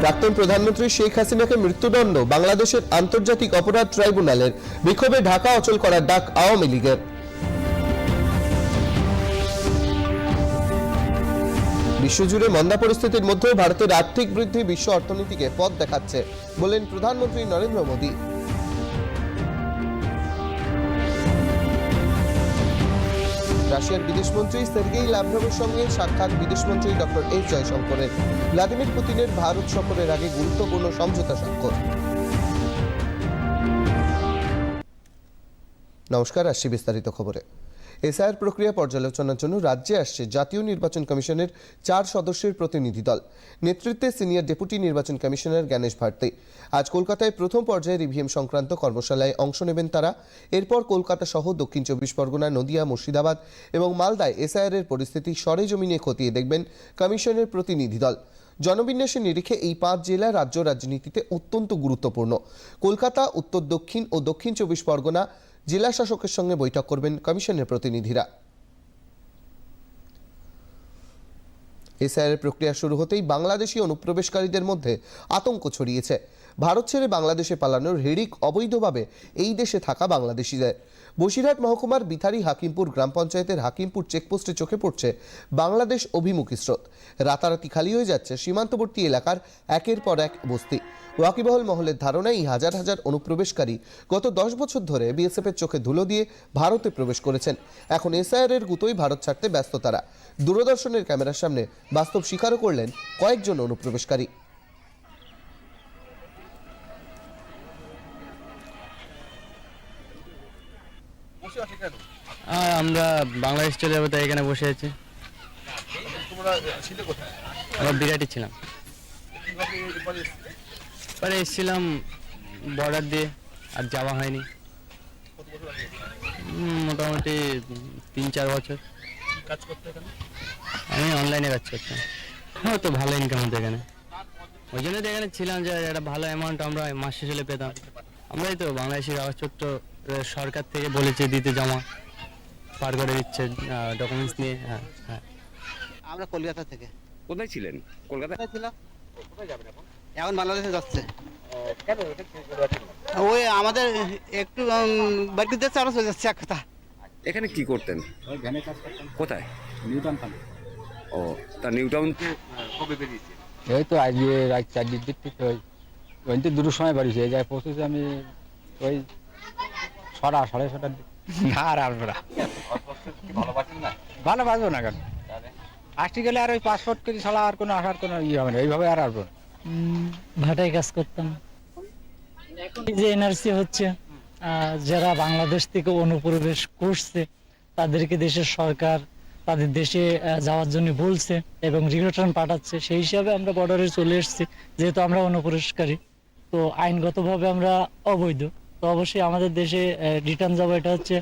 প্রাক্তন প্রধানমন্ত্রী শেখ হাসিনাকে মৃত্যুদণ্ড বাংলাদেশের আন্তর্জাতিক অপরাধ ট্রাইব্যুনালের বিক্ষোভে ঢাকা অচল করার ডাক আওয়ামী লীগের। বিশ্বজুড়ে মন্দা পরিস্থিতির মধ্যেও ভারতের আর্থিক বৃদ্ধি বিশ্ব অর্থনীতিকে পথ দেখাচ্ছে বলেন প্রধানমন্ত্রী নরেন্দ্র মোদী। রাশিয়ার বিদেশমন্ত্রী সের্গেই লাভরভের সঙ্গে সাক্ষাৎ বিদেশমন্ত্রী ডক্টর এস জয়শঙ্করের। ভ্লাদিমির পুতিনের ভারত সফরের আগে গুরুত্বপূর্ণ সমঝোতা স্বাক্ষর। নমস্কার, আসছি বিস্তারিত খবরে। এসআইআর প্রক্রিয়া পর্যালোচনার জন্য রাজ্যে আসছে জাতীয় নির্বাচন কমিশনের চার সদস্যের প্রতিনিধি দল। নেতৃত্বে সিনিয়র ডেপুটি নির্বাচন কমিশনার জ্ঞানেশ ভারতী। আজ কলকাতায় প্রথম পর্যায়ের ইভিএম সংক্রান্ত কর্মশালায় অংশ নেবেন তারা। এরপর কলকাতা সহ দক্ষিণ চব্বিশ পরগনা, নদিয়া, মুর্শিদাবাদ এবং মালদায় এসআইআর এর পরিস্থিতি সরেজমিনে খতিয়ে দেখবেন কমিশনের প্রতিনিধি দল। জনবিন্যাসের নিরিখে এই পাঁচ জেলা রাজ্য রাজনীতিতে অত্যন্ত গুরুত্বপূর্ণ। কলকাতা, উত্তর দক্ষিণ ও দক্ষিণ চব্বিশ পরগনা জেলা শাসকের সঙ্গে বৈঠক করবেন কমিশনের প্রতিনিধিরা। এসআইআর প্রক্রিয়া শুরু হতেই বাংলাদেশি অনুপ্রবেশকারীদের মধ্যে আতঙ্ক ছড়িয়েছে। ভারত ছেড়ে বাংলাদেশে পালানোর হিড়িক অবৈধভাবে এই দেশে থাকা বাংলাদেশিদের। বসিরহাট মহকুমার বিথারি হাকিমপুর গ্রাম পঞ্চায়েতের হাকিমপুর চেকপোস্টে চোখে পড়ছে বাংলাদেশ অভিমুখী স্রোত। রাতারাতি খালি হয়ে যাচ্ছে সীমান্তবর্তী এলাকার একের পর এক বস্তি। ওয়াকিবহল মহলের ধারণায় হাজার হাজার অনুপ্রবেশকারী গত দশ বছর ধরে বিএসএফ এর চোখে ধুলো দিয়ে ভারতে প্রবেশ করেছেন। এখন এসআইআর এর গুতোই ভারত ছাড়তে ব্যস্ত তারা। দূরদর্শনের ক্যামেরার সামনে বাস্তব স্বীকারও করলেন কয়েকজন অনুপ্রবেশকারী। আমরা বাংলাদেশ চলে যাব তাই এখানে বসে আছি। আমরা বিরাটি ছিলাম। পরে এসেছিলাম বর্ডার দিয়ে আর যাওয়া হয়নি। মোটামুটি তিন চার বছর। আমি অনলাইনে কাজ করতাম। হ্যাঁ তো ভালো ইনকাম হতো এখানে। ওই জন্য তো এখানে ছিলাম যে একটা ভালো অ্যামাউন্ট আমরা মাস শেষে পেতাম। আমরাই তো বাংলাদেশের আহ, সরকার থেকে বলেছে দিতে জমা পার করে দিচ্ছে ডকুমেন্টস নিয়ে হ্যাঁ হ্যাঁ। আমরা কলকাতা থেকে। কোথায় ছিলেন? কলকাতায় কোথায় ছিলাম? এখন? এখন বাংলাদেশে যাচ্ছে। ওই আমাদের একটু বাড়িতে যাচ্ছে আমরা চলে যাচ্ছে এক কথা। এখানে কি করতেন? কোথায়? নিউটন খালি ও তা নিউ টাউন এই তো আজকে রাত চারটির দিক থেকে ওই ওই তো দুটোর সময় বাড়ি এই যায়। পৌঁছেছি আমি ওই ছটা সাড়ে ছটার দিক। না আর আসব না। ভালো বাসবো না কেন? আসতে গেলে আর ওই পাসপোর্ট করি ছাড়া আর কোনো আসার কোনো ইয়ে হবে না এইভাবে আর আসব ভাটায় কাজ করতাম। যে এনআরসি হচ্ছে যারা বাংলাদেশ থেকে অনুপ্রবেশ করছে তাদেরকে দেশের সরকার তাদের দেশে যাওয়ার জন্য বলছে এবং রিটার্ন পাঠাচ্ছে সেই হিসাবে আমরা বর্ডারে চলে এসেছি যেহেতু আমরা অনুপ্রবেশকারী। তো আইনগতভাবে আমরা অবৈধ। তো অবশ্যই আমাদের দেশে রিটার্ন যাওয়া এটা হচ্ছে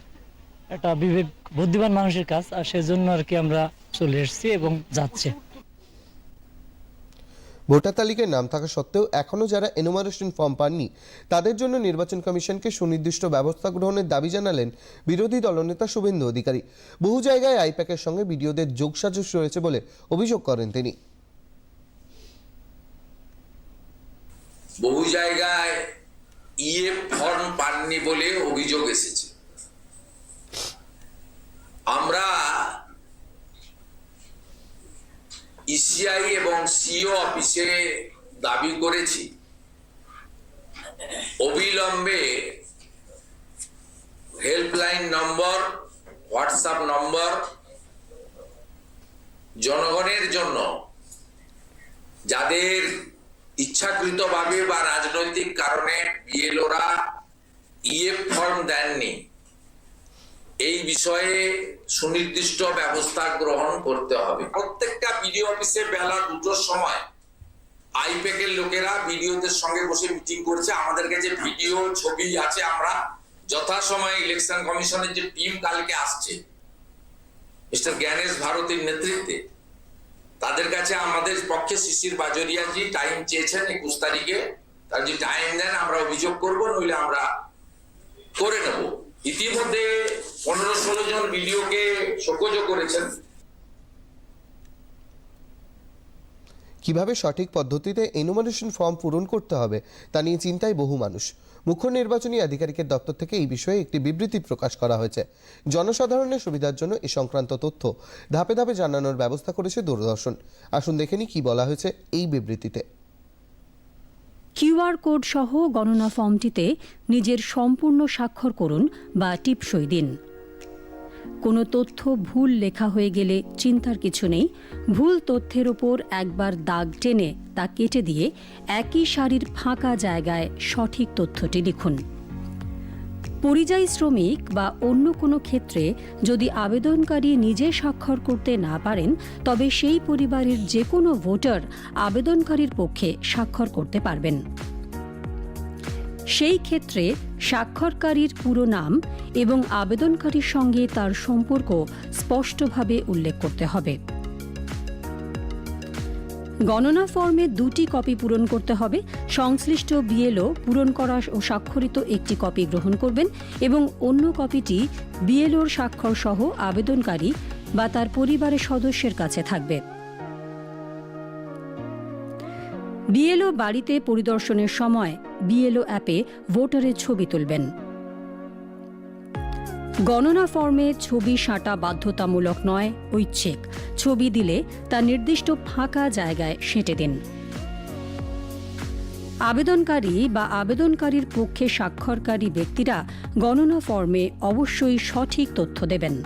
একটা বিবেক বুদ্ধিমান মানুষের কাজ আর সেজন্য আর কি আমরা চলে এসেছি এবং যাচ্ছে। ভোটার তালিকায় নাম থাকা সত্ত্বেও এখনও যারা এনুমারেশন ফর্ম পাননি তাদের জন্য নির্বাচন কমিশনকে সুনির্দিষ্ট ব্যবস্থা গ্রহণের দাবি জানালেন বিরোধী দলনেতা শুভেন্দু অধিকারী। বহু জায়গায় আইপ্যাকের সঙ্গে বিডিওদের যোগসাজশ রয়েছে বলে অভিযোগ করেন তিনি। বহু জায়গায় ইয়ে ফর্ম পাননি বলে অভিযোগ এসেছে। আমরা ইসিআই এবং সিও অফিসে দাবি করেছি, অবিলম্বে হেল্পলাইন নম্বর হোয়াটসঅ্যাপ নম্বর জনগণের জন্য, যাদের ইচ্ছাকৃতভাবে বা রাজনৈতিক কারণে বিএলওরা ইএফ ফর্ম দেননি। এই বিষয়ে সুনির্দিষ্ট ব্যবস্থা গ্রহণ করতে হবে। প্রত্যেকটা বিডিও অফিসে বেলা দুটোর সময় আইপ্যাকের লোকেরা বিডিওদের সঙ্গে বসে মিটিং করছে। আমাদের কাছে ভিডিও, ছবি আছে আমরা যথাসময়ে ইলেকশন কমিশনের যে টিম কালকে আসছে, মিস্টার জ্ঞানেশ ভারতীর নেতৃত্বে। তাদের কাছে আমাদের পক্ষে শিশির বাজরিয়াজি টাইম চেয়েছেন একুশ তারিখে, তার যদি টাইম দেন, আমরা অভিযোগ করব, নইলে আমরা করে নেব। ইতিমধ্যে পনেরো ষোলো জন ভিডিওকে শোকজ করেছেন। কীভাবে সঠিক পদ্ধতিতে এনুমারেশন ফর্ম পূরণ করতে হবে, তা নিয়ে চিন্তায় বহু মানুষ। মুখ্য নির্বাচনী আধিকারিকের দপ্তর থেকে এই বিষয়ে একটি বিবৃতি প্রকাশ করা হয়েছে। জনসাধারণের সুবিধার জন্য এ সংক্রান্ত তথ্য ধাপে ধাপে জানানোর ব্যবস্থা করেছে দূরদর্শন। আসুন দেখে নিই কি বলা হয়েছে এই বিবৃতিতে। কিউআর কোড সহ গণনা ফর্মটিতে নিজের সম্পূর্ণ স্বাক্ষর করুন বা টিপসই দিন। কোনো তথ্য ভুল লেখা হয়ে গেলে চিন্তার কিছু নেই। ভুল তথ্যের ওপর একবার দাগ টেনে তা কেটে দিয়ে একই সারির ফাঁকা জায়গায় সঠিক তথ্যটি লিখুন। পরিযায়ী শ্রমিক বা অন্য কোনো ক্ষেত্রে যদি আবেদনকারী নিজে স্বাক্ষর করতে না পারেন, তবে সেই পরিবারের যে কোনো ভোটার আবেদনকারীর পক্ষে স্বাক্ষর করতে পারবেন। সেই ক্ষেত্রে স্বাক্ষরকারীর পুরো নাম এবং আবেদনকারীর সঙ্গে তার সম্পর্ক স্পষ্টভাবে উল্লেখ করতে হবে। গণনা ফর্মে দুটি কপি পূরণ করতে হবে। সংশ্লিষ্ট বিএলও পূরণ করা ও স্বাক্ষরিত একটি কপি গ্রহণ করবেন এবং অন্য কপিটি বিএলওর স্বাক্ষর সহ আবেদনকারী বা তার পরিবারের সদস্যের কাছে থাকবে। বিএলও বাড়িতে পরিদর্শনের সময় বিএলও অ্যাপে ভোটারের ছবি তুলবেন। গণনা ফর্মে ছবি সাঁটা বাধ্যতামূলক নয়, ঐচ্ছিক। ছবি দিলে তা নির্দিষ্ট ফাঁকা জায়গায় সেঁটে দিন। আবেদনকারী বা আবেদনকারীর পক্ষে স্বাক্ষরকারী ব্যক্তিরা গণনা ফর্মে অবশ্যই সঠিক তথ্য দেবেন।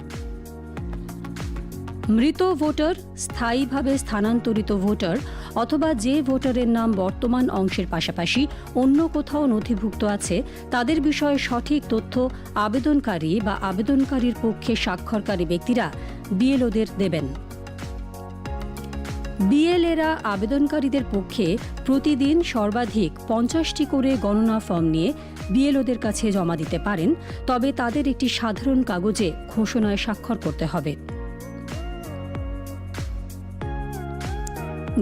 মৃত ভোটার, স্থায়ীভাবে স্থানান্তরিত ভোটার অথবা যে ভোটারের নাম বর্তমান অংশের পাশাপাশি অন্য কোথাও নথিভুক্ত আছে, তাদের বিষয়ে সঠিক তথ্য আবেদনকারী বা আবেদনকারীর পক্ষে স্বাক্ষরকারী ব্যক্তিরা বিএলওদের দেবেন। বিএলএরা আবেদনকারীদের পক্ষে প্রতিদিন সর্বাধিক পঞ্চাশটি করে গণনা ফর্ম নিয়ে বিএলওদের কাছে জমা দিতে পারেন, তবে তাদের একটি সাধারণ কাগজে ঘোষণায় স্বাক্ষর করতে হবে।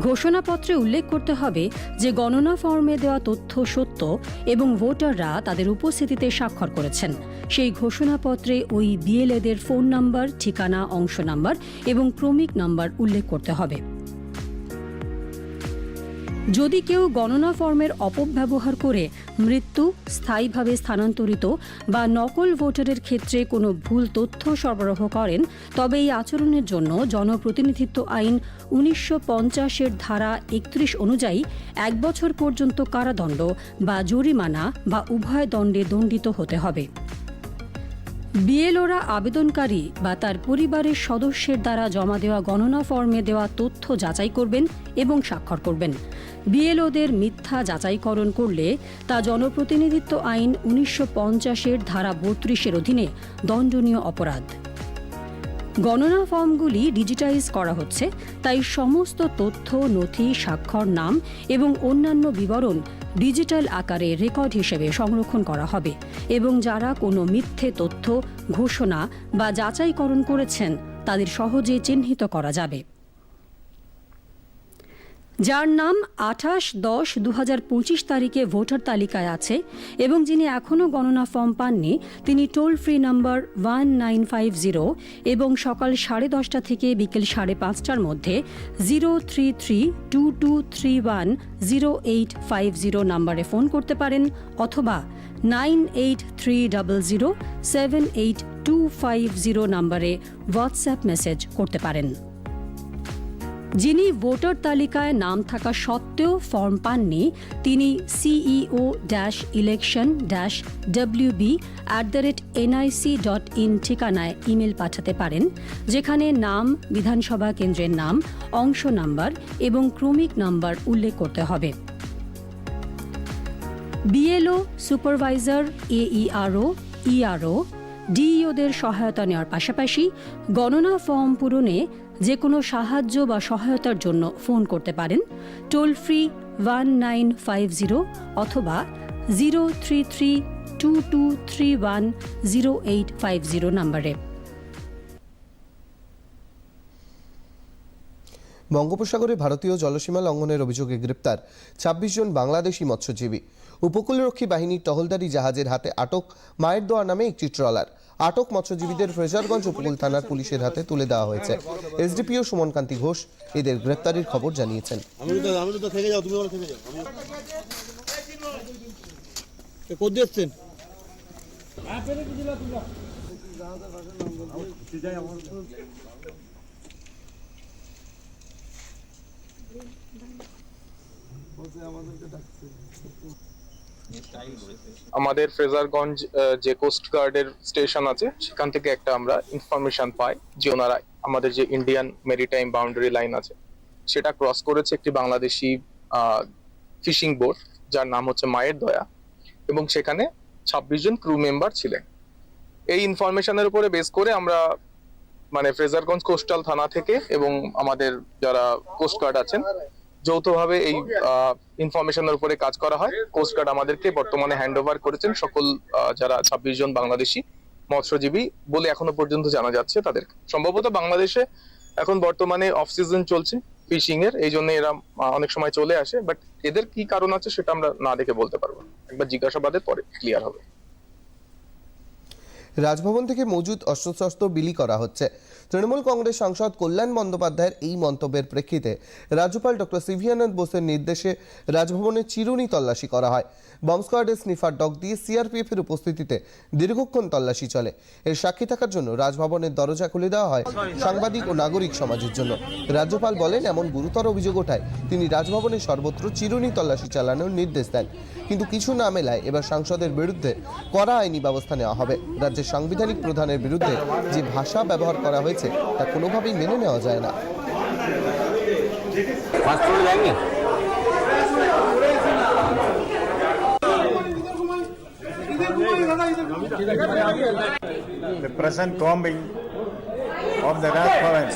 ঘোষণাপত্রে উল্লেখ করতে হবে যে গণনা ফর্মে দেওয়া তথ্য সত্য এবং ভোটাররা তাদের উপস্থিতিতে স্বাক্ষর করেছেন। সেই ঘোষণাপত্রে ওই বিএলএদের ফোন নাম্বার, ঠিকানা, অংশ নাম্বার এবং ক্রমিক নাম্বার উল্লেখ করতে হবে। যদি কেউ গণনা ফর্মের অপব্যবহার করে মৃত্যু স্থায়ীভাবে স্থানান্তরিত বা নকল ভোটারের ক্ষেত্রে কোনো ভুল তথ্য সরবরাহ করেন, তবে এই আচরণের জন্য জনপ্রতিনিধিত্ব আইন উনিশশো পঞ্চাশের ধারা একত্রিশ অনুযায়ী এক বছর পর্যন্ত কারাদণ্ড বা জরিমানা বা উভয় দণ্ডে দণ্ডিত হতে হবে। বিএলওরা আবেদনকারী বা তার পরিবারের সদস্যের দ্বারা জমা দেওয়া গণনা ফর্মে দেওয়া তথ্য যাচাই করবেন এবং স্বাক্ষর করবেন। বিএলওদের মিথ্যা যাচাইকরণ করলে তা জনপ্রতিনিধিত্ব আইন উনিশশো পঞ্চাশের ধারা বত্রিশের অধীনে দণ্ডনীয় অপরাধ। গণনা ফর্মগুলি ডিজিটাইজ করা হচ্ছে, তাই সমস্ত তথ্য, নথি, স্বাক্ষর, নাম এবং অন্যান্য বিবরণ ডিজিটাল আকারে রেকর্ড হিসেবে সংরক্ষণ করা হবে এবং যারা কোনো মিথ্যে তথ্য, ঘোষণা বা যাচাইকরণ করেছেন, তাদের সহজে চিহ্নিত করা যাবে। যার নাম আঠাশ দশ দু হাজার পঁচিশ তারিখে ভোটার তালিকায় আছে এবং যিনি এখনও গণনা ফর্ম পাননি, তিনি toll free number one nine five zero এবং সকাল সাড়ে দশটা থেকে বিকেল সাড়ে পাঁচটার মধ্যে zero three three two two three one zero eight five zero নাম্বারে ফোন করতে পারেন অথবা nine eight three double zero seven eight two five zero নাম্বারে হোয়াটসঅ্যাপ মেসেজ করতে পারেন। যিনি ভোটার তালিকায় নাম থাকা সত্ত্বেও ফর্ম পাননি, তিনি CEO dash election dash WB at the rate NIC dot in ঠিকানায় ইমেল পাঠাতে পারেন, যেখানে নাম, বিধানসভা কেন্দ্রের নাম, অংশ নাম্বার এবং ক্রমিক নাম্বার উল্লেখ করতে হবে। বিএলও সুপারভাইজার এইআরও ইআরও ডিইওদের সহায়তা নেওয়ার পাশাপাশি গণনা ফর্ম পূরণে যে কোনো সাহায্য বা সহায়তার জন্য ফোন করতে পারেন toll free one nine five zero অথবা zero three three two two three one zero eight five zero নাম্বারে। বঙ্গোপসাগরে ভারতীয় জলসীমা লঙ্ঘনের অভিযোগে গ্রেপ্তার ছাব্বিশ জন বাংলাদেশি মৎস্যজীবী। উপকূলরক্ষী বাহিনীর টহলদারি জাহাজের হাতে আটক মায়ের দোয়া নামে একটি ট্রলার। আটক মৎস্যজীবীদের ফ্রেজারগঞ্জ উপকূল থানার পুলিশের হাতে তুলে দেওয়া হয়েছে। এসডিপিও সুমন কান্তি ঘোষ এদের গ্রেপ্তারির খবর জানিয়েছেন। কোথায় এসছেন আমাদের ফ্রেজারগঞ্জ যে কোস্ট গার্ডের স্টেশন আছে, সেখান থেকে একটা আমরা ইনফরমেশন পাই যে ওনারা আমাদের যে ইন্ডিয়ান মেরিটাইম বাউন্ডারি লাইন আছে, সেটা ক্রস করেছে একটি বাংলাদেশি ফিশিং বোট যার নাম হচ্ছে মায়ের দয়া এবং সেখানে ছাব্বিশ জন ক্রু মেম্বার ছিলেন। এই ইনফরমেশনের উপরে বেস করে আমরা মানে ফ্রেজারগঞ্জ কোস্টাল থানা থেকে এবং আমাদের যারা কোস্ট গার্ড আছেন যৌথভাবে এই ইনফরমেশনের উপরে কাজ করা হয়। কোস্ট গার্ড আমাদেরকে বর্তমানে হ্যান্ড ওভার করেছেন সকল আহ, যারা ছাব্বিশ জন বাংলাদেশি মৎস্যজীবী বলে এখনও পর্যন্ত জানা যাচ্ছে তাদের। সম্ভবত বাংলাদেশে এখন বর্তমানে অফ সিজন চলছে ফিশিং এর এই জন্য এরা অনেক সময় চলে আসে। বাট এদের কি কারণ আছে সেটা আমরা না দেখে বলতে পারব না। একবার জিজ্ঞাসাবাদের পরে ক্লিয়ার হবে। রাজভবন থেকে মজুদ অস্ত্রশস্ত্র বিলি করা হচ্ছে। তৃণমূল কংগ্রেস সাংসদ কল্যাণ বন্দ্যোপাধ্যায়ের এই মন্তব্যের প্রেক্ষিতে রাজ্যপাল ডক্টর সিভিয়ানন্দ বোসের নির্দেশে রাজভবনে চিরুনি তল্লাশি করা হয়। বম্ব স্কোয়াডের স্নিফার ডগ দিয়ে সিআরপিএফ এর উপস্থিতিতে দীর্ঘক্ষণ তল্লাশি চলে। এর সাক্ষী থাকার জন্য রাজভবনের দরজা খুলে দেওয়া হয় সাংবাদিক ও নাগরিক সমাজের জন্য। রাজ্যপাল বলেন, এমন গুরুতর অভিযোগ ওঠায় তিনি রাজভবনে সর্বত্র চিরুনি তল্লাশি চালানোর নির্দেশ দেন। কিন্তু কিছু না মেলায় এবার সাংসদের বিরুদ্ধে কড়া আইনি ব্যবস্থা নেওয়া হবে। রাজ্যের সাংবিধানিক প্রধানের বিরুদ্ধে যে ভাষা ব্যবহার করা হয়েছে তা কোনোভাবেই মেনে নেওয়া যায় না The present combing of the Raj Bhavan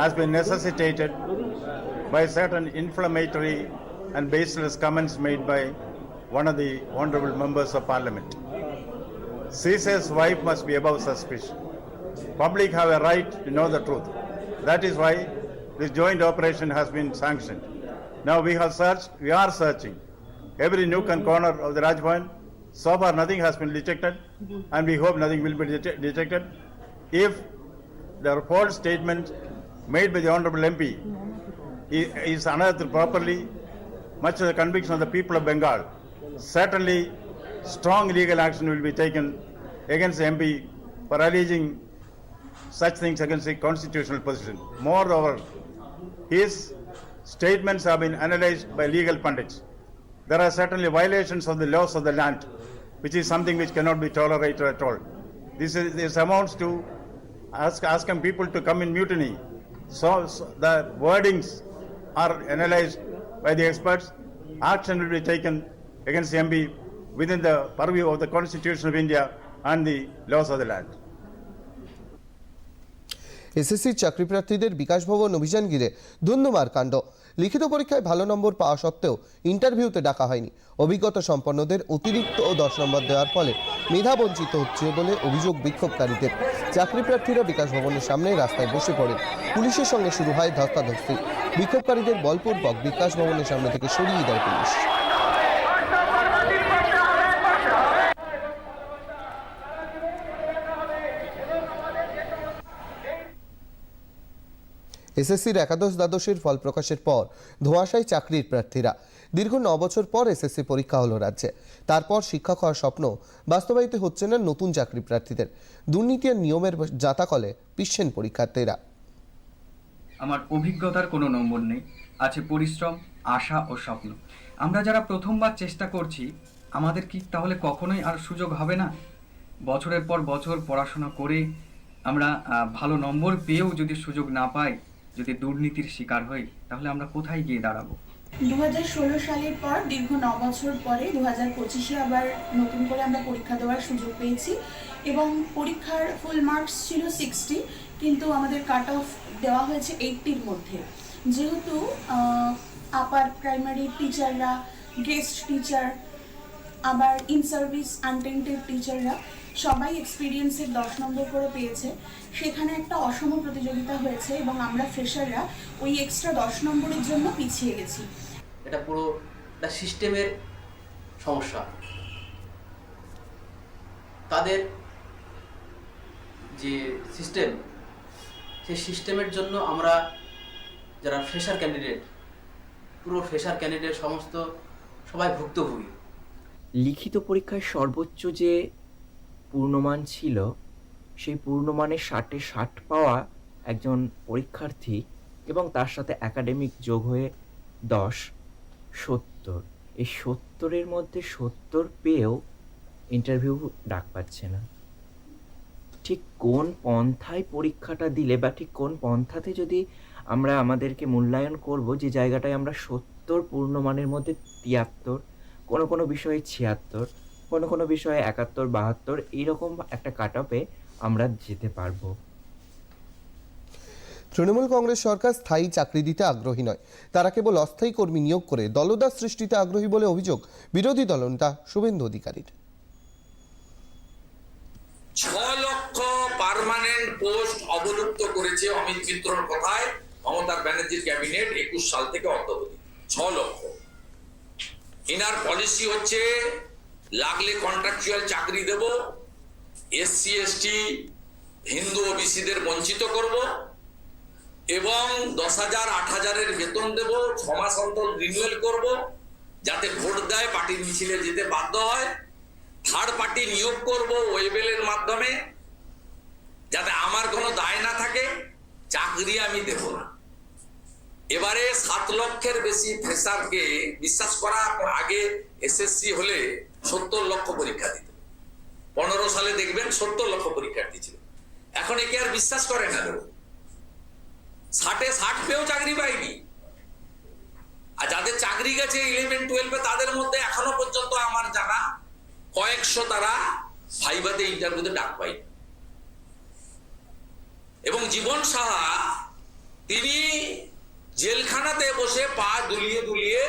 has been necessitated by certain inflammatory and baseless comments made by one of the honorable members of parliament. Caesar's wife must be above suspicion. Public have a right to know the truth. That is why this joint operation has been sanctioned. Now we have searched, we are searching every nook and corner of the Raj Bhavan. So far, nothing has been detected, and we hope nothing will be det- detected. If the false statement made by the Honorable MP is unearthed properly, much to the conviction of the people of Bengal, certainly strong legal action will be taken against the MP for alleging such things against the constitutional position. Moreover, his statements have been analyzed by legal pundits. There are certainly violations of the laws of the land, which is something which cannot be tolerated at all. This, is, this amounts to ask, asking people to come in mutiny. So, so the wordings are analyzed by the experts. Action will be taken against the MP within the purview of the Constitution of India and the laws of the land. এসএসসির চাকরি প্রার্থীদের বিকাশ ভবন অভিযান ঘিরে ধুন্ধুমার কাণ্ড। লিখিত পরীক্ষায় ভালো নম্বর পাওয়া সত্ত্বেও ইন্টারভিউতে ডাকা হয়নি। অভিজ্ঞতা সম্পন্নদের অতিরিক্ত ও দশ নম্বর দেওয়ার ফলে মেধা বঞ্চিত হচ্ছে বলে অভিযোগ বিক্ষোভকারীদের। চাকরি প্রার্থীরা বিকাশ ভবনের সামনে রাস্তায় বসে পড়েন পুলিশের সঙ্গে শুরু হয় ধস্তাধস্তি। বিক্ষোভকারীদের বলপূর্বক বিকাশ ভবনের সামনে থেকে সরিয়ে দেয় পুলিশ। এসএসসির একাদশ দ্বাদশের ফল প্রকাশের পর ধোঁয়াশায় চাকরির প্রার্থীরা। দীর্ঘ ন বছর পর এসএসসি পরীক্ষা হলো রাজ্যে। তারপর শিক্ষক হওয়ার স্বপ্ন বাস্তবায়িত হচ্ছে না নতুন চাকরি প্রার্থীদের। দুর্নীতি আর নিয়মের জাতাকলে পিচ্ছেন পরীক্ষার্থীরা। আমার অভিজ্ঞতার কোনো নম্বর নেই। আছে পরিশ্রম, আশা ও স্বপ্ন। আমরা যারা প্রথমবার চেষ্টা করছি, আমাদের কি তাহলে কখনোই আর সুযোগ হবে না? বছরের পর বছর পড়াশোনা করে আমরা ভালো নম্বর পেয়েও যদি সুযোগ না পাই যদি দুর্নীতির শিকার হই, তাহলে আমরা কোথায় গিয়ে দাঁড়াবো? দু সালের পর দীর্ঘ ন বছর পরে দু হাজার পঁচিশে আবার নতুন করে আমরা পরীক্ষা দেওয়ার সুযোগ পেয়েছি এবং পরীক্ষার ফুল মার্কস ছিল সিক্সটি কিন্তু আমাদের কাট অফ দেওয়া হয়েছে এইটটির মধ্যে। যেহেতু আপার প্রাইমারি টিচাররা গেস্ট টিচার আবার ইন সার্ভিস আনটেন্টেড টিচাররা সবাই এক্সপিরিয়েন্সের দশ নম্বর করে পেয়েছে। সেখানে একটা অসম প্রতিযোগিতা হয়েছে এবং আমরা ফ্রেশাররা ওই এক্সট্রা দশ নম্বরের জন্য পিছিয়ে গেছি। এটা পুরো একটা সিস্টেমের সমস্যা। তাদের যে সিস্টেম সেই সিস্টেমের জন্য আমরা যারা ফ্রেশার ক্যান্ডিডেট পুরো ফ্রেশার ক্যান্ডিডেট সমস্ত সবাই ভুক্তভোগী। লিখিত পরীক্ষায় সর্বোচ্চ যে পূর্ণমান ছিল, সেই পূর্ণমানের ষাটে ষাট পাওয়া একজন পরীক্ষার্থী এবং তার সাথে একাডেমিক যোগ হয়ে দশ, সত্তর। এই সত্তরের মধ্যে সত্তর পেয়েও ইন্টারভিউ ডাক পাচ্ছে না। ঠিক কোন পন্থায় পরীক্ষাটা দিলে বা ঠিক কোন পন্থাতে যদি আমরা আমাদেরকে মূল্যায়ন করব যে জায়গাটায় আমরা সত্তর পূর্ণমানের মধ্যে তিয়াত্তর, কোনো কোনো বিষয়ে ছিয়াত্তর কোনো কোনো বিষয়ে একাত্তর বাহাত্তর এইরকম একটা কাট অফে আমরা যেতে পারব। তৃণমূল কংগ্রেস সরকার স্থায়ী চাকরি দিতে আগ্রহী নয়। তারা কেবল অস্থায়ী কর্মী নিয়োগ করে দলদাস সৃষ্টিতে আগ্রহী বলে অভিযোগ বিরোধী দলনেতা শুভেন্দু অধিকারীর। ছ লক্ষ পার্মানেন্ট পোস্ট অবলুপ্ত করেছে অমিত মিত্রর কথায় মমতা ব্যানার্জির ক্যাবিনেট একুশ সাল থেকে অদ্যাবধি ছ লক্ষ ইনার পলিসি হচ্ছে লাগলে কন্ট্রাকচুয়াল চাকরি দেব এসসি এসটি হিন্দু ওবিসিদের বঞ্চিত করব, এবং দশ হাজার, আট হাজারের বেতন দেব, ছ মাস অন্তর রিনিউয়াল করব, যাতে ভোট দেয় পার্টির মিছিলে যেতে বাধ্য হয়। থার্ড পার্টি নিয়োগ করব ওয়েবেলের মাধ্যমে, যাতে আমার কোনো দায় না থাকে, চাকরি আমি দেব না। এবারে সাত লক্ষের বেশি ফ্রেশারকে বিশ্বাস করা, আগে এসএসসি হলে সত্তর লক্ষ পরীক্ষা দিত। পনেরো সালে দেখবেন সত্তর লক্ষ পরীক্ষার্থী ছিল। এখন একে আর বিশ্বাস করে না লোক। ষাটে ষাট পেয়েও চাকরি পায়নি। আর যাদের চাকরি গেছে ইলেভেন টুয়েলভে তাদের মধ্যে এখনও পর্যন্ত আমার জানা কয়েকশো তারা ফাইবাতে ইন্টারভিউতে ডাক পাই এবং জীবন সাহা, তিনি জেলখানাতে বসে পা দুলিয়ে দুলিয়ে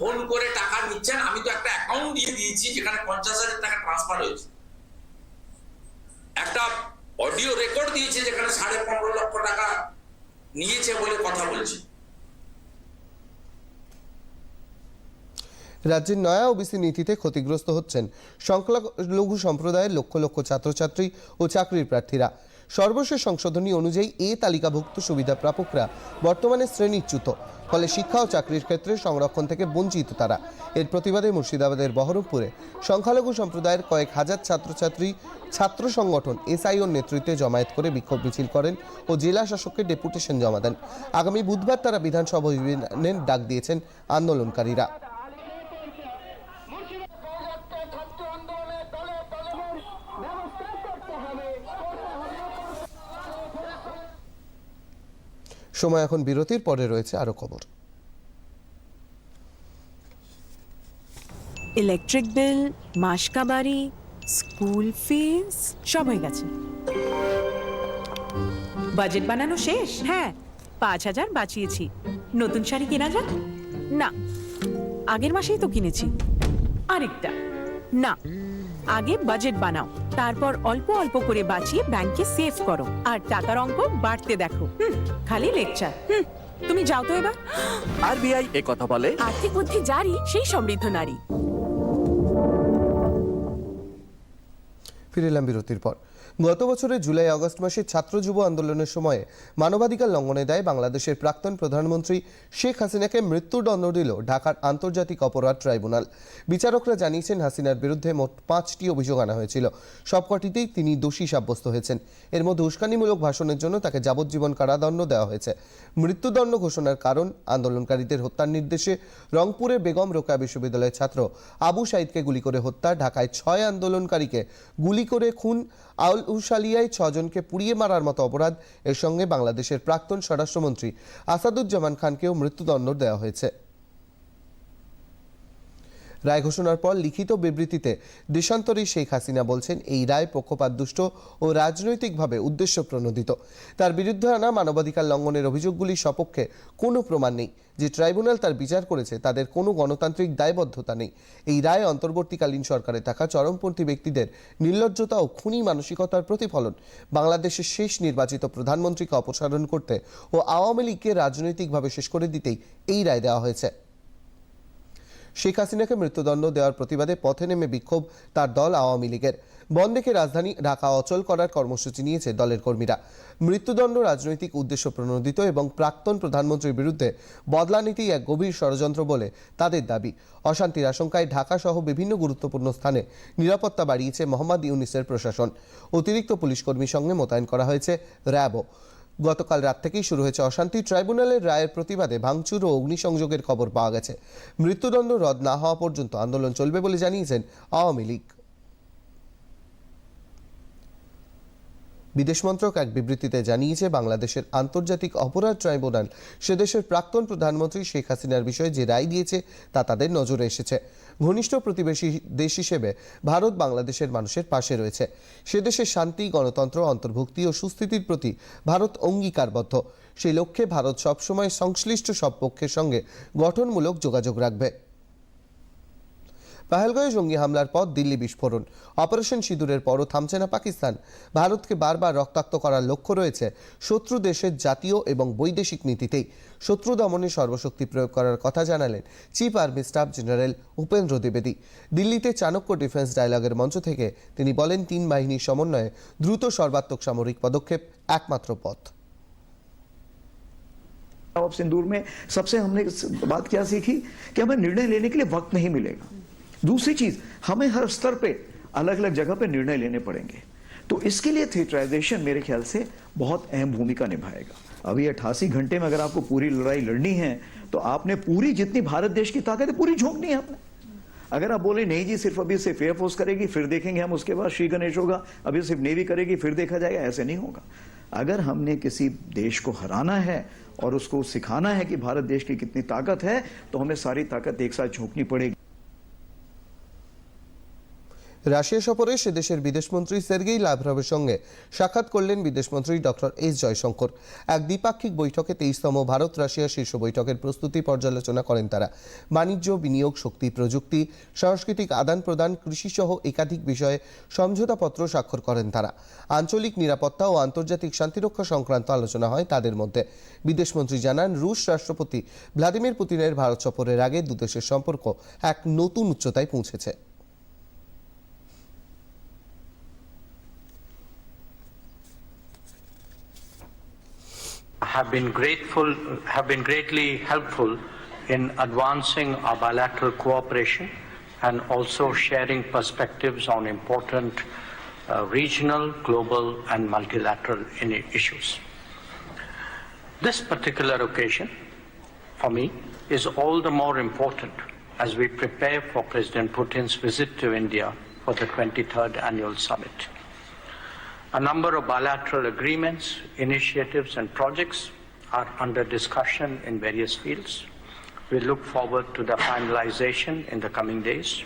ফোন করে টাকা নিচ্ছেন, আমি তো একটা অ্যাকাউন্ট দিয়ে দিয়েছি যেখানে পঞ্চাশ হাজার টাকা ট্রান্সফার হয়েছে। একটা অডিও রেকর্ড দিয়েছে যেখানে সাড়ে পনেরো লক্ষ টাকা নিয়েছে বলে কথা বলছে। রাজ্যের নয়া ওবিসি নীতিতে ক্ষতিগ্রস্ত হচ্ছেন সংখ্যালঘু সম্প্রদায়ের লক্ষ লক্ষ ছাত্রছাত্রী ও চাকরির প্রার্থীরা। সর্বশেষ সংশোধনী অনুযায়ী এ তালিকাভুক্ত সুবিধা প্রাপকরা বর্তমানে শ্রেণীচ্যুত। ফলে শিক্ষা ও চাকরির ক্ষেত্রে সংরক্ষণ থেকে বঞ্চিত তারা। এর প্রতিবাদে মুর্শিদাবাদের বহরমপুরে সংখ্যালঘু সম্প্রদায়ের কয়েক হাজার ছাত্রছাত্রী ছাত্র সংগঠন এসআইওর নেতৃত্বে জমায়েত করে বিক্ষোভ মিছিল করেন ও জেলা শাসককে ডেপুটেশন জমা দেন। আগামী বুধবার তারা বিধানসভা অভিযানের ডাক দিয়েছেন আন্দোলনকারীরা। সময় এখন বিরতির পরে রয়েছে আরও খবর। ইলেকট্রিক বিল মাসকাবাড়ি স্কুল ফিস সব হয়ে গেছে। বাজেট বানানো শেষ? হ্যাঁ পাঁচ হাজার বাঁচিয়েছি। নতুন শাড়ি কেনা যাক? না। আগের মাসেই তো কিনেছি। আরেকটা। না। আগে বাজেট বানাও তারপর অল্প অল্প করে বাঁচিয়ে ব্যাংকে সেভ করো। আর টাকার অঙ্ক বাড়তে দেখো। হুম, খালি লেকচার হুম তুমি যাও তো এবার। আরবিআই এ কথা বলে? আর্থিক বুদ্ধি জারি সেই সমৃদ্ধ নারী। ফিরে এলাম বিরতির পর। গত বছরের জুলাই, আগস্ট মাসে ছাত্র যুব আন্দোলনের সময়ে মানবাধিকার লঙ্ঘনে দেয় বাংলাদেশের প্রাক্তন প্রধানমন্ত্রী শেখ হাসিনাকে মৃত্যুদণ্ড দিল ঢাকার আন্তর্জাতিক অপরাধ ট্রাইব্যুনাল। বিচারকরা জানিয়েছেন, হাসিনার বিরুদ্ধে মোট পাঁচটি অভিযোগ আনা হয়েছিল। সবকটিতেই তিনি দোষী সাব্যস্ত হয়েছেন। এর মধ্যে উস্কানিমূলক ভাষণের জন্য তাকে যাবজ্জীবন কারাদণ্ড দেওয়া হয়েছে। মৃত্যুদণ্ড ঘোষণার কারণ, আন্দোলনকারীদের হত্যার নির্দেশে রংপুরে বেগম রোকা বিশ্ববিদ্যালয়ের ছাত্র আবু সাইদকে গুলি করে হত্যা, ঢাকায় ছয় আন্দোলনকারীকে গুলি করে খুন আউল উশালিয়ায় ছজনকে পুড়িয়ে মারার মতো অপরাধ এর সঙ্গে বাংলাদেশের প্রাক্তন স্বরাষ্ট্রমন্ত্রী আসাদুজ্জামান খানকেও মৃত্যুদণ্ড দেওয়া হয়েছে। রায় ঘোষণার পর লিখিত বিবৃতিতে দেশান্তরী শেখ হাসিনা বলছেন, এই রায় পক্ষপাতদুষ্ট ও রাজনৈতিকভাবে উদ্দেশ্য প্রণোদিত তার বিরুদ্ধে আনা মানবাধিকার লঙ্ঘনের অভিযোগগুলির সপক্ষে কোনো প্রমাণ নেই। যে ট্রাইব্যুনাল তার বিচার করেছে, তাদের কোনো গণতান্ত্রিক দায়বদ্ধতা নেই। এই রায় অন্তর্বর্তীকালীন সরকারে থাকা চরমপন্থী ব্যক্তিদের নির্লজ্জতা ও খুনি মানসিকতার প্রতিফলন, বাংলাদেশের শেষ নির্বাচিত প্রধানমন্ত্রীকে অপসারণ করতে ও আওয়ামী লীগকে রাজনৈতিকভাবে শেষ করে দিতেই এই রায় দেওয়া হয়েছে। শেখ হাসিনাকে মৃত্যুদণ্ড দেওয়ার প্রতিবাদে পথে নেমে বিক্ষোভ তার দল আওয়ামী লীগের। বন্ধকে রাজধানী ঢাকা অচল করার কর্মসূচি নিয়েছে দলের কর্মীরা। মৃত্যুদণ্ড রাজনৈতিক উদ্দেশ্য প্রণোদিত এবং প্রাক্তন প্রধানমন্ত্রীর বিরুদ্ধে বদলা নীতি এক গভীর ষড়যন্ত্র বলে তাদের দাবি। অশান্তির আশঙ্কায় ঢাকা সহ বিভিন্ন গুরুত্বপূর্ণ স্থানে নিরাপত্তা বাড়িয়েছে মোহাম্মদ ইউনিসের প্রশাসন। অতিরিক্ত পুলিশ কর্মীর সঙ্গে মোতায়েন করা হয়েছে র্যাবও। গতকাল রাত থেকেই শুরু হয়েছে অশান্তি। ট্রাইব্যুনালের রায়ের প্রতিবাদে ভাঙচুর ও অগ্নিসংযোগের খবর পাওয়া গেছে। মৃত্যুদণ্ড রদ না হওয়া পর্যন্ত আন্দোলন চলবে বলে জানিয়েছেন আওয়ামী লীগ। বিদেশ মন্ত্রক এক বিবৃতিতে জানিয়েছে, বাংলাদেশের আন্তর্জাতিক অপরাধ ট্রাইব্যুনাল সে দেশের প্রাক্তন প্রধানমন্ত্রী শেখ হাসিনার বিষয়ে যে রায় দিয়েছে তা তাদের নজরে এসেছে। ঘনিষ্ঠ প্রতিবেশী দেশ হিসেবে ভারত বাংলাদেশের মানুষের পাশে রয়েছে। সে দেশের শান্তি, গণতন্ত্র, অন্তর্ভুক্তি ও সুস্থিতির প্রতি ভারত অঙ্গীকারবদ্ধ। সেই লক্ষ্যে ভারত সবসময় সংশ্লিষ্ট সব পক্ষের সঙ্গে গঠনমূলক যোগাযোগ রাখবে। পাহেলগাঁয়ে জঙ্গি হামলার পর দিল্লি বিস্ফোরণ অপারেশন সিঁদুরের পরও থামছে না পাকিস্তান ভারতকে বারবার রক্তাক্ত করার লক্ষ্য রয়েছে শত্রু দেশের জাতীয় এবং বৈদেশিক নীতিতেই শত্রু দমনে সর্বশক্তি প্রয়োগ করার কথা জানালেন chief army staff general Upendra দ্বিবেদী দিল্লিতে চাণক্য ডিফেন্স ডায়ালগের মঞ্চ থেকে তিনি বলেন তিন বাহিনীর সমন্বয়ে দ্রুত সর্বাত্মক সামরিক পদক্ষেপ একমাত্র পথ ऑफ सिंदूर में सबसे हमने बात क्या सीखी कि हमें निर्णय लेने के लिए वक्त नहीं मिलेगा दूसरी चीज़, हमें हर स्तर पे अलग अलग जगह पे निर्णय लेने पड़ेंगे। तो इसके लिए थिएटराइजेशन मेरे ख्याल से बहुत अहम भूमिका निभाएगा। अभी अट्ठासी घंटे में अगर आपको पूरी लड़ाई लड़नी है तो आपने पूरी जितनी भारत देश की ताकत है पूरी झोंकनी है आपने। अगर आप बोले, नहीं जी, सिर्फ़ अभी सिर्फ़ एयरफोर्स करेगी, फिर देखेंगे हम उसके बाद श्री गणेश होगा, अभी सिर्फ़ नेवी करेगी, फिर देखा जाएगा, ऐसे नहीं होगा। अगर हमने किसी देश को हराना है और उसको सिखाना है कि भारत देश की कितनी ताकत है तो हमें सारी ताकत एक साथ झोंकनी पड़ेगी। রাশিয়া সফরে সে দেশের বিদেশমন্ত্রী সের্গেই লাভরভের সঙ্গে সাক্ষাৎ করলেন বিদেশমন্ত্রী ডক্টর এস জয়শঙ্কর। এক দ্বিপাক্ষিক বৈঠকে তেইশতম ভারত রাশিয়া শীর্ষ বৈঠকের প্রস্তুতি পর্যালোচনা করেন তারা। বাণিজ্য, বিনিয়োগ, শক্তি, প্রযুক্তি, সাংস্কৃতিক আদান প্রদান, কৃষিসহ একাধিক বিষয়ে সমঝোতাপত্র স্বাক্ষর করেন তারা। আঞ্চলিক নিরাপত্তা ও আন্তর্জাতিক শান্তিরক্ষা সংক্রান্ত আলোচনা হয় তাদের মধ্যে। বিদেশমন্ত্রী জানান, রুশ রাষ্ট্রপতি ভ্লাদিমির পুতিনের ভারত সফরের আগে দুদেশের সম্পর্ক এক নতুন উচ্চতায় পৌঁছেছে। Have been grateful, have been greatly helpful in advancing our bilateral cooperation and also sharing perspectives on important uh, regional, global, and multilateral issues. This particular occasion, for me, is all the more important as we prepare for President Putin's visit to India for the 23rd annual summit. A number of bilateral agreements, initiatives, and projects are under discussion in various fields. We look forward to the finalization in the coming days.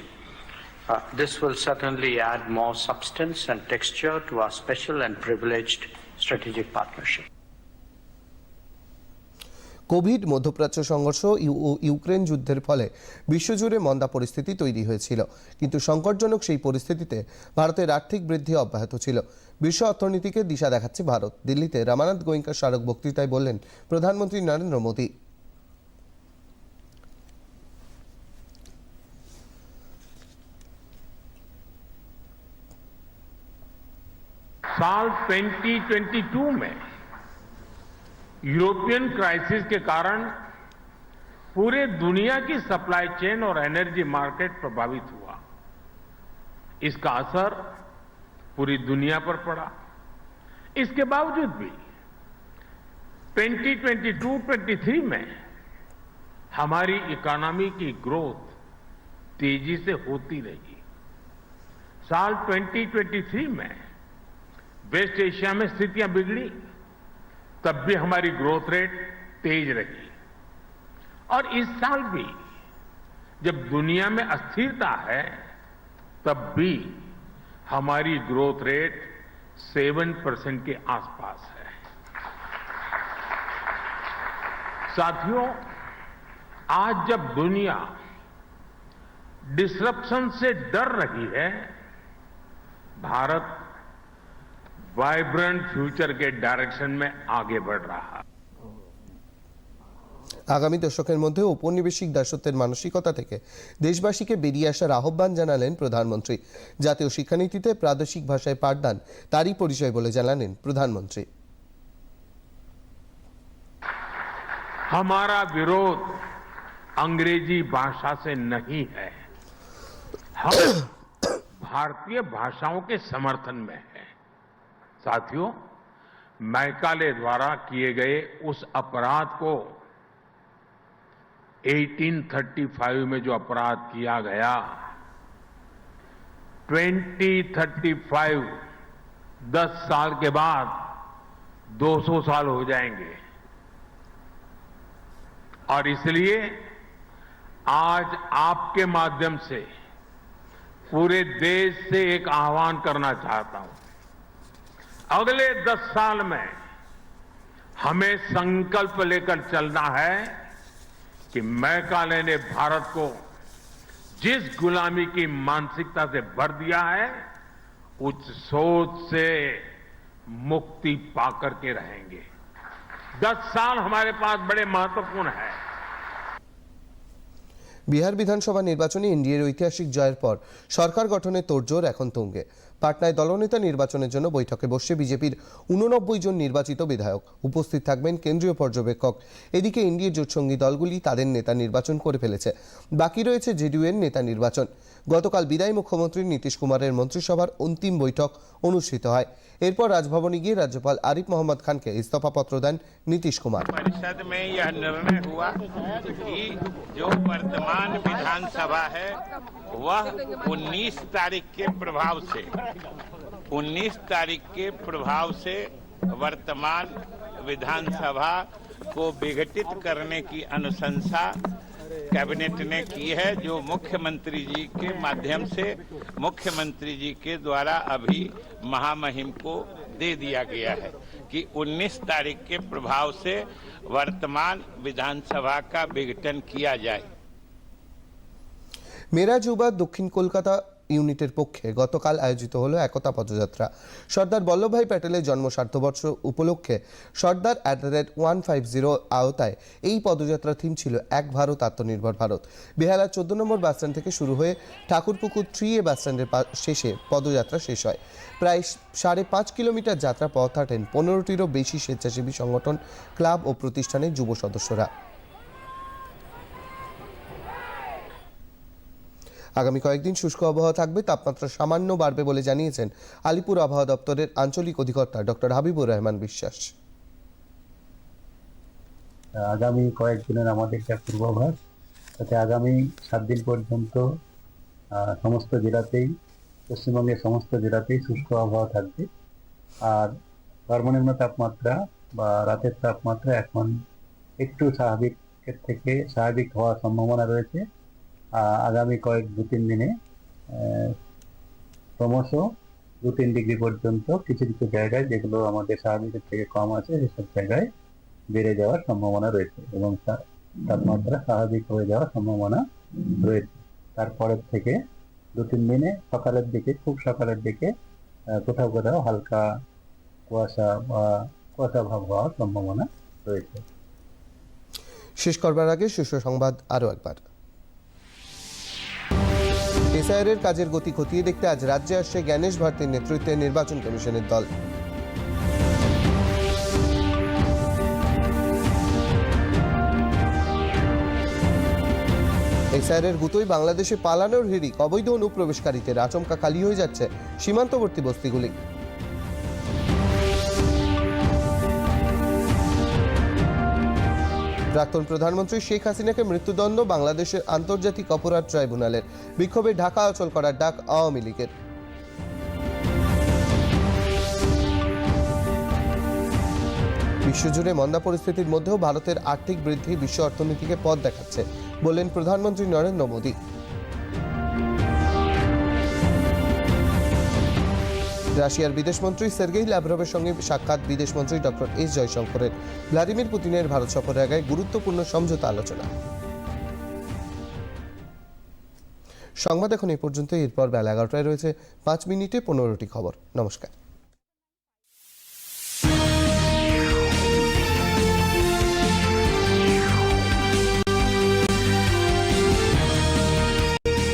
Uh, this will certainly add more substance and texture to our special and privileged strategic partnership. Covid মধ্যপ্রাচ্য সংঘর্ষ you- O Ukraine যুদ্ধের ফলে বিশ্বজুড়ে মন্দা পরিস্থিতি তৈরি হয়েছিল কিন্তু সংকটজনক সেই পরিস্থিতিতে ভারতের আর্থিক বৃদ্ধি অব্যাহত ছিল বিশ্ব অর্থনীতিকে দিশা দেখাচ্ছে ভারত দিল্লিতে রামানাথ গোয়েঙ্কার স্মারক বক্তৃতায় বললেন প্রধানমন্ত্রী নরেন্দ্র মোদী साल 2022 में यूरोपियन क्राइसिस के कारण पूरे दुनिया की सप्लाई चेन और एनर्जी मार्केट प्रभावित हुआ। इसका असर पूरी दुनिया पर पड़ा। इसके बावजूद भी 2022-23 में हमारी इकोनॉमी की ग्रोथ तेज़ी से होती रही। साल 2023 में वेस्ट एशिया में स्थितियाँ बिगड़ी। तब भी हमारी ग्रोथ रेट तेज रही। और इस साल भी, जब दुनिया में अस्थिरता है, तब भी हमारी ग्रोथ रेट सेवन परसेंट के आसपास है। साथियों, आज जब दुनिया डिसरप्शन से डर रही है, भारत वाइब्रेंट फ्यूचर के डायरेक्शन में आगे बढ़ रहा है আগামী দশকের মধ্যে ঔপনিবেশিক দাসত্বের মানসিকতা থেকে দেশবাসীকে বেরিয়ে আসার আহ্বান জানালেন প্রধানমন্ত্রী জাতীয় শিক্ষানীতিতে প্রাদেশিক ভাষায় পাঠদান তারই পরিচয় বলে জানালেন প্রধানমন্ত্রী हमारा विरोध अंग्रेजी भाषा से नहीं है हम भारतीय भाषाओं के समर्थन में है साथियों, मैकाले द्वारा किए गए उस अपराध को 1835 में जो अपराध किया गया 2035 10 साल के बाद 200 साल हो जाएँगे। और इसलिए आज आपके माध्यम से पूरे देश से एक आह्वान करना चाहता हूँ। अगले दस साल में हमें संकल्प लेकर चलना है कि मैकाले ने भारत को जिस गुलामी की मानसिकता से भर दिया है उस सोच से मुक्ति पाकर के रहेंगे दस साल हमारे पास बड़े महत्वपूर्ण है বিহার বিধানসভা নির্বাচনে এনডিএর ঐতিহাসিক জয়ের পর সরকার গঠনের তোড়জোড় এখন তুঙ্গে পাটনায় দলনেতা নির্বাচনের জন্য বৈঠকে বসছে বিজেপির উননব্বই জন নির্বাচিত বিধায়ক উপস্থিত থাকবেন কেন্দ্রীয় পর্যবেক্ষক এদিকে এনডিএ জোটসঙ্গী দলগুলি তাদের নেতা নির্বাচন করে ফেলেছে বাকি রয়েছে জেডিইউ এর নেতা নির্বাচন গতকাল বিদায়ী মুখ্যমন্ত্রী নীতিশ কুমারের মন্ত্রিসভার অন্তিম বৈঠক অনুষ্ঠিত হয় এরপর রাজভবনে গিয়ে রাজ্যপাল আরিফ মোহাম্মদ খানকে ইস্তফাপত্র দেন নীতিশ কুমার परिषद में यह निर्णय हुआ कि जो वर्तमान विधानसभा है वह 19 तारीख के प्रभाव से 19 तारीख के प्रभाव से वर्तमान विधानसभा को विघटित करने की अनुशंसा कैबिनेट ने की है, जो मुख्यमंत्री जी के माध्यम से मुख्यमंत्री जी के द्वारा अभी महामहिम को दे दिया गया है कि 19 तारीख के प्रभाव से वर्तमान विधानसभा का विघटन किया जाए। मेरा जुबा दक्षिण कोलकाता ইউনিটের পক্ষে গতকাল আয়োজিত হলো একতা পদযাত্রা। সর্দার বল্লভভাই প্যাটেলের জন্ম সার্ধবর্ষ উপলক্ষে Sardar at the rate one five zero আওতায় এই পদযাত্রার থিম ছিল এক ভারত, আত্মনির্ভর ভারত। বেহালার চোদ্দ নম্বর বাসস্ট্যান্ড থেকে শুরু হয়ে ঠাকুরপুকুর থ্রি এ বাসস্ট্যান্ডের শেষে পদযাত্রা শেষ হয়। প্রায় সাড়ে পাঁচ কিলোমিটার যাত্রা পথ হাঁটেন পনেরোটিরও বেশি স্বেচ্ছাসেবী সংগঠন, ক্লাব ও প্রতিষ্ঠানের যুব সদস্যরা। আগামী কয়েকদিন শুষ্ক আবহাওয়া থাকবে, তাপমাত্রা সামান্য বাড়বে বলে জানিয়েছেন আলিপুর আবহাওয়া দপ্তরের আঞ্চলিক অধিকর্তা ডক্টর হাবিবুর রহমান বিশ্বাস। আগামী কয়েকদিনের আমাদের যা পূর্বাভাস, তাতে আগামী সাত দিন পর্যন্ত সমস্ত জেলাতেই, পশ্চিমবঙ্গের সমস্ত জেলাতেই শুষ্ক আবহাওয়া থাকবে। আর সর্বনিম্ন তাপমাত্রা বা রাতের তাপমাত্রা এখন একটু স্বাভাবিকের থেকে স্বাভাবিক হওয়ার সম্ভাবনা রয়েছে। আগামী কয়েক দু তিন দিনে ক্রমশ দু তিন ডিগ্রি পর্যন্ত কিছু কিছু জায়গায় যেগুলো আমাদের স্বাভাবিকের থেকে কম আছে, সেসব জায়গায় বেড়ে যাওয়ার সম্ভাবনা রয়েছে এবং তাপমাত্রা স্বাভাবিক হয়ে যাওয়ার সম্ভাবনা রয়েছে। তারপরের থেকে দু তিন দিনে সকালের দিকে, খুব সকালের দিকে কোথাও কোথাও হালকা কুয়াশা বা কুয়াশা ভাব হওয়ার সম্ভাবনা রয়েছে। শেষ করবার আগে শীর্ষ সংবাদ আরও একবার। এসআইআর কাজের গতি খতিয়ে দেখতে আজ রাজ্যে আসছে জ্ঞানেশ ভারতীর নেতৃত্বে নির্বাচন কমিশনের দল। এসআইআরের গুতোই বাংলাদেশে পালানোর হিড়িক, অবৈধ অনুপ্রবেশকারীদের আচমকা খালি হয়ে যাচ্ছে সীমান্তবর্তী বস্তিগুলি। প্রাক্তন প্রধানমন্ত্রী শেখ হাসিনাকে মৃত্যুদণ্ড বাংলাদেশের আন্তর্জাতিক অপরাধ ট্রাইব্যুনালের। বিক্ষোভে ঢাকা অচল করার ডাক আওয়ামী লীগের। বিশ্বজুড়ে মন্দা পরিস্থিতির মধ্যেও ভারতের আর্থিক বৃদ্ধি বিশ্ব অর্থনীতিকে পথ দেখাচ্ছে, বললেন প্রধানমন্ত্রী নরেন্দ্র মোদী। রাশিয়ার বিদেশমন্ত্রী সের্গেই ল্যাভরভের সঙ্গে সাক্ষাৎ বিদেশমন্ত্রী ডক্টর এস জয়শঙ্করের। ভ্লাদিমির পুতিনের ভারত সফরের আগে গুরুত্বপূর্ণ সমঝোতা আলোচনা। সংবাদ এখন এই পর্যন্ত এরপর বেলা এগারোটায় রয়েছে পাঁচ মিনিটে পনেরোটি খবর। নমস্কার।